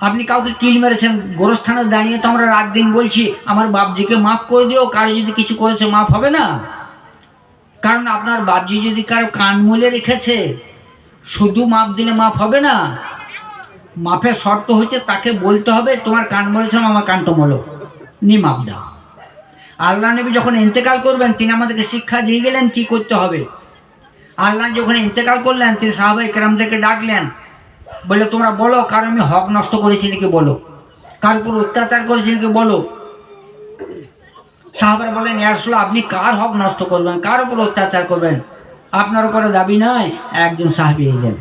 আপনি কাউকে কিল মেরেছেন, গোরস্থানে দাঁড়িয়ে তো আমরা রাত দিন বলছি, আমার বাপজিকে মাফ করে দিও, কারও যদি কিছু করেছে মাফ হবে না। কারণ আপনার বাপজি যদি কারও কান মলে রেখেছে, শুধু মাপ দিলে মাপ হবে না। মাপের শর্ত হচ্ছে তাকে বলতে হবে, তোমার কান মলেছিলাম আমার কানটা মলো। নি মাপ দাও। আল্লাহ নবী যখন ইন্তেকাল করবেন, তিনি আমাদেরকে শিক্ষা দিয়ে গেলেন কি করতে হবে। আল্লাহ যখন ইন্তেকাল করলেন, তিনি সাহাবাই কেরামদেরকে ডাকলেন বলে, তোমরা বলো, কার আমি হক নষ্ট করেছি নাকি বলো? কার উপর অত্যাচার করেছি নাকি বলো? সাহাবারা বলেন ইয়ারসুল আপনি কার হক নষ্ট করবেন? কার উপর অত্যাচার করবেন? আপনার উপরে দাবি নাই? একজন সাহাবি এলেন।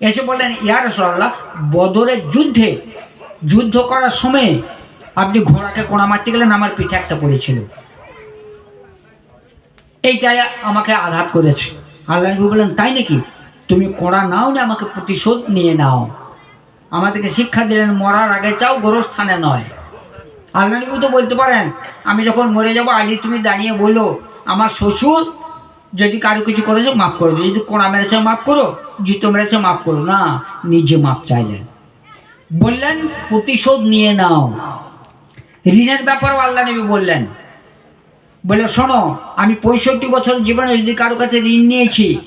এসে বললেন, ইয়া রসল্লাহ বদরের যুদ্ধে, যুদ্ধ করার সময় আপনি ঘোড়াকে কোড়া মারতে গেলেন, আমার পিঠে একটা পড়েছিল। এইটাই আমাকে আঘাত করেছে। আল্লাহ নবী বললেন, তাই নাকি? তুমি কোড়া নাও না, আমাকে প্রতিশোধ নিয়ে নাও। আমাদেরকে শিক্ষা দিলেন, মরার আগে চাও গোরস্থানে নয়। আল্লাহ তো বলতে পারেন, আমি যখন মরে যাব, আলি তুমি দাঁড়িয়ে বলো, আমার শ্বশুর যদি কারও কিছু করেছে, মাফ করে দিও। যদি কোড়া মেরেছে, মাফ করো, জুতো মেরেছে, মাফ করো। না, নিজে মাফ চাইলেন। বললেন, প্রতিশোধ নিয়ে নাও। ঋণের ব্যাপারেও আল্লাহ নবী বললেন। বলে শোনো, আমি পঁয়ষট্টি বছর জীবনে যদি কারও কাছে ঋণ নিয়েছি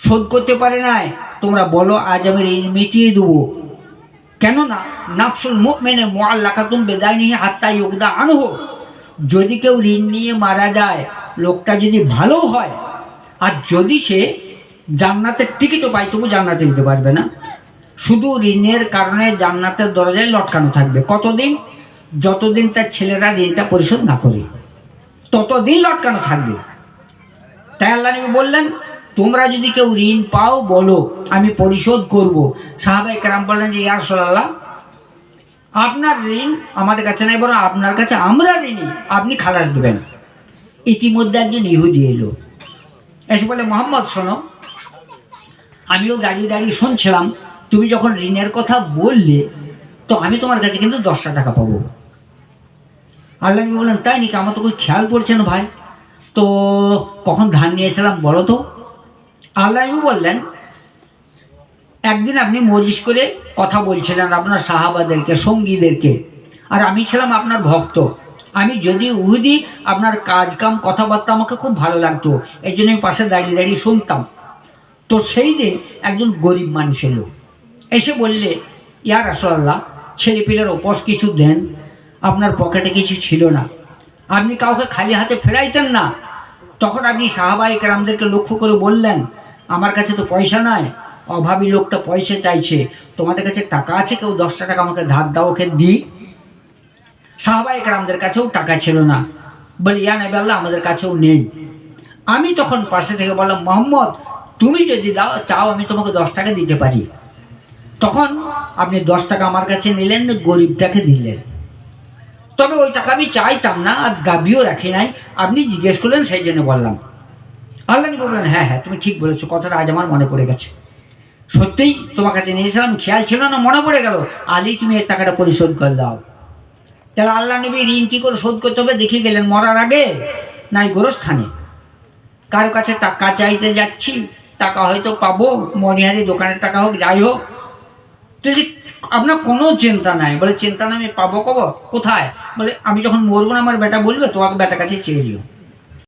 শোধ করতে পারে নাই? তোমরা বলো, আজ আমি ঋণ মিটিয়ে দেবো। কেননা নাফসুল মুখ মেনে মোয়াল্লাকাতুম বেদায় নিয়ে হাত্তা যোগদা আনহো। যদি কেউ ঋণ নিয়ে মারা যায়, লোকটা যদি ভালো হয়, আর যদি সে জান্নাতের টিকিটও পায়, তবু জান্নাতে দিতে পারবে না। শুধু ঋণের কারণে জান্নাতের দরজায় লটকানো থাকবে। কতদিন? যতদিন তার ছেলেরা ঋণটা পরিশোধ না করে, ততদিন লটকানো থাকবে। তাই আল্লাহ নবী বললেন তোমরা যদি কেউ ঋণ পাও, বলো, আমি পরিশোধ করব। সাহাবাই কেরাম বললেন যে ইয়ার সোল্লাহ আপনার ঋণ আমাদের কাছে নাই, বরং আপনার কাছে আমরা ঋণী। আপনি খালাস দেবেন। ইতিমধ্যে একজন ইহুদি এলো। এসে বলে, মোহাম্মদ, শোনো, আমিও দাঁড়িয়ে দাঁড়িয়ে শুনছিলাম, তুমি যখন ঋণের কথা বললে, তো আমি তোমার কাছে কিন্তু দশটা টাকা পাবো। আল্লাহ বললেন, তাই নাকি আমার তো કોઈ খেয়াল পড়ছে না ভাই? তো কখন ধান নিয়েছিলাম বলো তো? আল্লাহ বললেন, একদিন আপনি মজিস করে কথা বলছিলেন আপনার সাহাবাদেরকে, সঙ্গীদেরকে। আর আমি ছিলাম আপনার ভক্ত। আমি যদি উহুদি আপনার কাজ কাম কথাবার্তা আমাকে খুব ভালো লাগতো এই জন্য আমি পাশে দাঁড়িয়ে দাঁড়িয়ে শুনতাম। তো সেই দিন একজন গরিব মানুষ এলো। এসে বললে ইয়ার আসল্লাহ ছেলে পিলের উপোস কিছু দেন, আপনার পকেটে কিছু ছিল না। আপনি কাউকে খালি হাতে ফেরাইতেন না? তখন আপনি সাহাবাই কেরামদেরকে লক্ষ্য করে বললেন আমার কাছে তো পয়সা নাই, অভাবী লোকটা পয়সা চাইছে। তোমাদের কাছে টাকা আছে, কেউ দশটা টাকা আমাকে ধার দাও, ওকে দিই। সাহাবাই কেরামদের কাছেও টাকা ছিল না। বলি, ইয়া নেবে আল্লাহ, আমাদের কাছেও নেই। আমি তখন পাশে থেকে বললাম, মোহাম্মদ, তুমি যদি দাও, চাও, আমি তোমাকে দশ টাকা দিতে পারি। তখন আপনি দশ টাকা আমার কাছে নিলেন, গরিবটাকে দিলেন। তবে ওই টাকা আমি চাইতাম না, আর দাবিও রাখি নাই। আপনি জিজ্ঞেস করলেন, সেই জন্য বললাম। আল্লাহ বললেন হ্যাঁ হ্যাঁ তুমি ঠিক বলেছ, কথাটা আজ আমার মনে পড়ে গেছে। সত্যিই তোমার কাছে নিয়েছিলাম খেয়াল ছিল না, মনে পড়ে গেল, আলি তুমি এর টাকাটা পরিশোধ করে দাও। তাহলে আল্লাহ নবী ঋণ কী করে শোধ করতে হবে? দেখে গেলেন মরার আগে নাই গোরস্থানে। কারও কাছে টাকা চাইতে যাচ্ছি, টাকা হয়তো পাবো, মনিহারি দোকানের টাকা হোক, যাই হোক। যদি আপনার কোনো চিন্তা নাই, বলে, চিন্তা নাই, আমি পাবো কব? কোথায়? বলে, আমি যখন মরবো না, আমার বেটা বলবে, তোমাকে বেটার কাছে চেয়ে দিও।